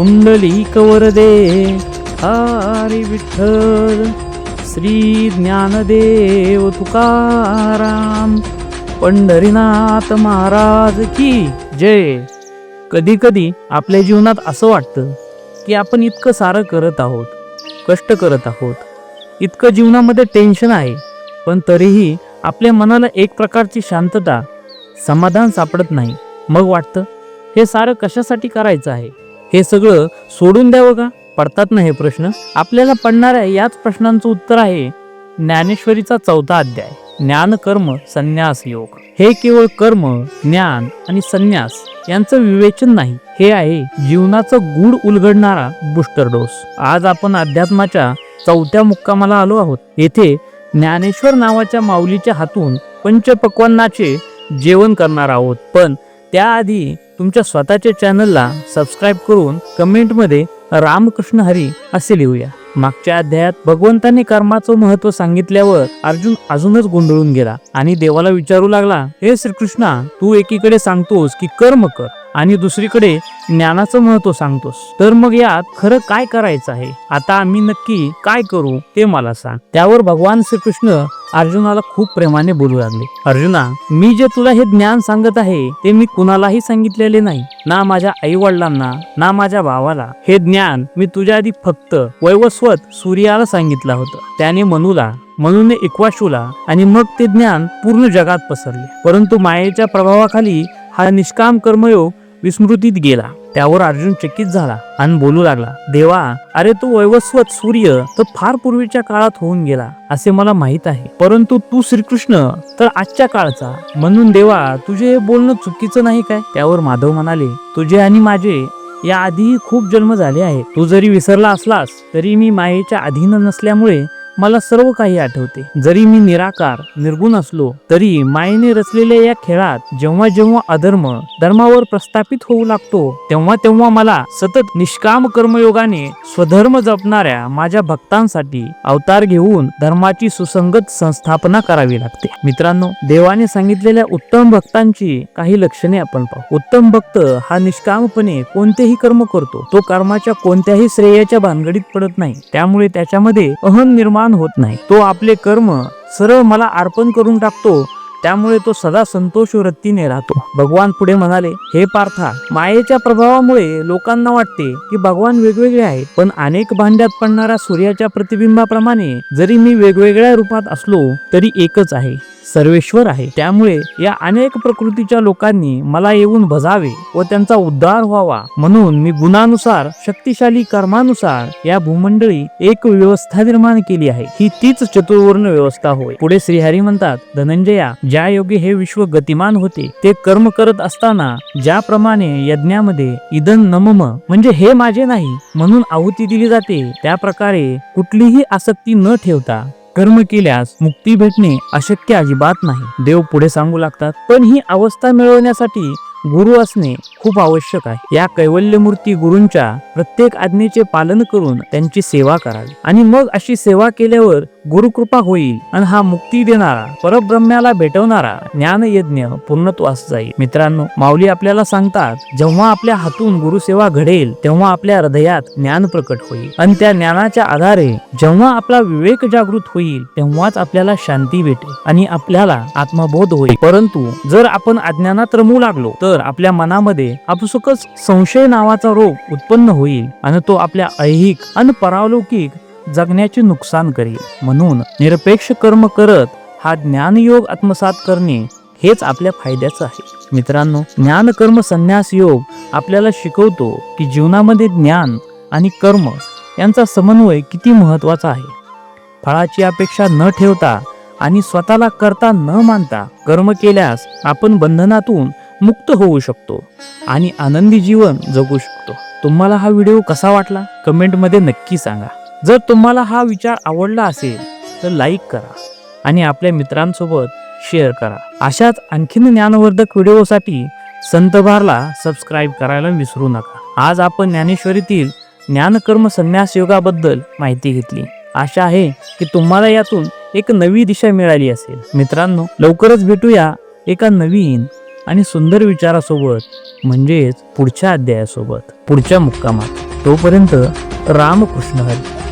हुंडली कवर दे हरी विठ्ठल श्री ज्ञानदेव तुकाराम पंढरीनाथ महाराज की जय. कधी कधी आपल्या जीवनात असं वाटतं की आपण इतकं सारं करत आहोत कष्ट करत आहोत. इतकं जीवनामध्ये टेन्शन आहे पण तरीही आपल्या मनाला एक प्रकारची शांतता समाधान सापडत नाही. मग वाटतं हे सारं कशासाठी करायचं आहे? हे सगळं सोडून द्यावं का? पडतात ना हे प्रश्न? आपल्याला पडणाऱ्या याच प्रश्नांचं उत्तर आहे. ज्ञानेश्वरीचा चौथा अध्याय. ज्ञान कर्म संन्यास योग. हे केवळ कर्म ज्ञान आणि संन्यास यांचं विवेचन नाही. हे आहे जीवनाचं गूढ उलगडणारा बुस्टर डोस. आज आपण अध्यात्माच्या चौथ्या मुक्कामाला आलो आहोत. येथे ज्ञानेश्वर नावाच्या माऊलीच्या हातून पंचपक्वांनाचे जेवण करणार आहोत. पण त्याआधी तुमच्या स्वतःच्या चॅनलला सबस्क्राईब करून कमेंटमध्ये रामकृष्ण हरी असे लिहूया. मागच्या अध्यायात भगवंताने कर्माचं महत्त्व सांगितल्यावर अर्जुन अजूनच गोंधळून गेला आणि देवाला विचारू लागला हे श्रीकृष्णा तू एकीकडे सांगतोस की कर्म कर. आणि दुसरीकडे ज्ञानाचं महत्त्व सांगतोस. तर मग यात खरं काय करायचं आहे? आता आम्ही नक्की काय करू ते मला सांग. त्यावर भगवान श्रीकृष्ण अर्जुनाला खूप प्रेमाने बोलू लागले. अर्जुना मी जे तुला हे ज्ञान सांगत आहे ते मी कुणालाही सांगितलेले नाही. ना माझ्या आई वडिलांना ना माझ्या भावाला. हे ज्ञान मी तुझ्या आधी फक्त वैवस्वत सूर्याला सांगितलं होतं. त्याने मनूला मनूने इक्वाशूला आणि मग ते ज्ञान पूर्ण जगात पसरले. परंतु मायेच्या प्रभावाखाली हा निष्काम कर्मयोग विस्मृतीत गेला. त्यावर अर्जुन चकित झाला आणि बोलू लागला देवा अरे तो वैवस्वत सूर्य तर फार पूर्वीच्या काळात होऊन गेला असे मला माहीत आहे. परंतु तू श्रीकृष्ण तर आजच्या काळचा. म्हणून देवा तुझे हे बोलणं चुकीचं नाही काय? त्यावर माधव म्हणाले तुझे आणि माझे या आधीही खूप जन्म झाले आहेत. तू जरी विसरला असलास तरी मी मायेच्या अधीन नसल्यामुळे मला सर्व काही आठवते. जरी मी निराकार निर्गुण असलो तरी मायेने रचलेल्या या खेळात जेव्हा जेव्हा अधर्म धर्मावर प्रस्थापित होऊ लागतो तेव्हा तेव्हा मला सतत निष्काम कर्मयोगाने स्वधर्म जपणाऱ्या माझ्या भक्तांसाठी अवतार घेऊन धर्माची सुसंगत संस्थापना करावी लागते. मित्रांनो देवाने सांगितलेल्या उत्तम भक्तांची काही लक्षणे आपण पाहू. उत्तम भक्त हा निष्कामपणे कोणतेही कर्म करतो. तो कर्माच्या कोणत्याही श्रेयाच्या भानगडीत पडत नाही. त्यामुळे त्याच्यामध्ये अहम निर्माण होत नाही. तो आपले कर्म सरळ मला अर्पण करून टाकतो. त्यामुळे तो सदा संतोष वृत्तीने राहतो. भगवान पुढे म्हणाले हे पार्था मायेच्या प्रभावामुळे लोकांना वाटते की भगवान वेगवेगळे आहेत पण अनेक भांड्यात पडणाऱ्या सूर्याच्या प्रतिबिंबाप्रमाणे जरी मी वेगवेगळ्या रूपात असलो तरी एकच आहे. सर्वेश्वर आहे. त्यामुळे या अनेक प्रकृतीच्या लोकांनी मला येऊन भजावे व त्यांचा उद्धार व्हावा. म्हणून मी गुणानुसार शक्तिशाली कर्मानुसार या भूमंडळी एक व्यवस्था निर्माण केली आहे. ही तीच चतुर्वर्ण व्यवस्था होय. पुढे श्रीहरी म्हणतात धनंजया ज्या योगे हे विश्व गतिमान होते ते कर्म करत असताना ज्याप्रमाणे यज्ञामध्ये इदन नमम म्हणजे हे माझे नाही म्हणून आहुती दिली जाते त्या प्रकारे कुठलीही आसक्ती न ठेवता कर्म केल्यास मुक्ती भेटणे अशक्य अजिबात नाही. देव पुढे सांगू लागतात पण ही अवस्था मिळवण्यासाठी गुरु असणे खूप आवश्यक आहे. या कैवल्यमूर्ती गुरूंच्या प्रत्येक आज्ञेचे पालन करून त्यांची सेवा करावी. आणि मग अशी सेवा केल्यावर गुरुकृपा होईल आणि हा मुक्ती देणारा परब्रह्म्याला भेटवणारा ज्ञान यज्ञ पूर्णत्वास जाईल. मित्रांनो माऊली आपल्याला सांगतात जेव्हा आपल्या हातून गुरुसेवा घडेल तेव्हा आपल्या हृदयात ज्ञान प्रकट होईल. आणि त्या ज्ञानाच्या आधारे जेव्हा आपला विवेक जागृत होईल तेव्हाच आपल्याला शांती भेटेल आणि आपल्याला आत्मबोध होईल. परंतु जर आपण अज्ञानात रमू लागलो तर आपल्या मनामध्ये आपसुकच संशय नावाचा रोग उत्पन्न होईल आणि तो आपल्या ऐहिक आणि परावलौकिक जगण्याचे नुकसान करेल म्हणून निरपेक्ष कर्म करत हा ज्ञानयोग आत्मसात करणे हेच आपल्या फायद्याचं आहे. मित्रांनो ज्ञान कर्म संन्यास योग आपल्याला शिकवतो की जीवनामध्ये ज्ञान आणि कर्म यांचा समन्वय किती महत्त्वाचा आहे. फळाची अपेक्षा न ठेवता आणि स्वतःला करता न मानता कर्म केल्यास आपण बंधनातून मुक्त होऊ शकतो आणि आनंदी जीवन जगू शकतो. तुम्हाला हा व्हिडिओ कसा वाटला? कमेंटमध्ये नक्की सांगा. जर तुम्हाला हा विचार आवडला असेल तर लाईक करा आणि आपल्या मित्रांसोबत शेअर करा. अशाच आणखीन ज्ञानवर्धक व्हिडिओसाठी संतभारला सबस्क्राईब करायला विसरू नका. आज आपण ज्ञानेश्वरीतील ज्ञानकर्म संन्यास योगाबद्दल माहिती घेतली. आशा आहे की तुम्हाला यातून एक नवी दिशा मिळाली असेल. मित्रांनो लवकरच भेटूया एका नवीन आणि सुंदर विचारासोबत म्हणजेच पुढच्या अध्यायासोबत पुढच्या मुक्कामात. तोपर्यंत रामकृष्ण हरी.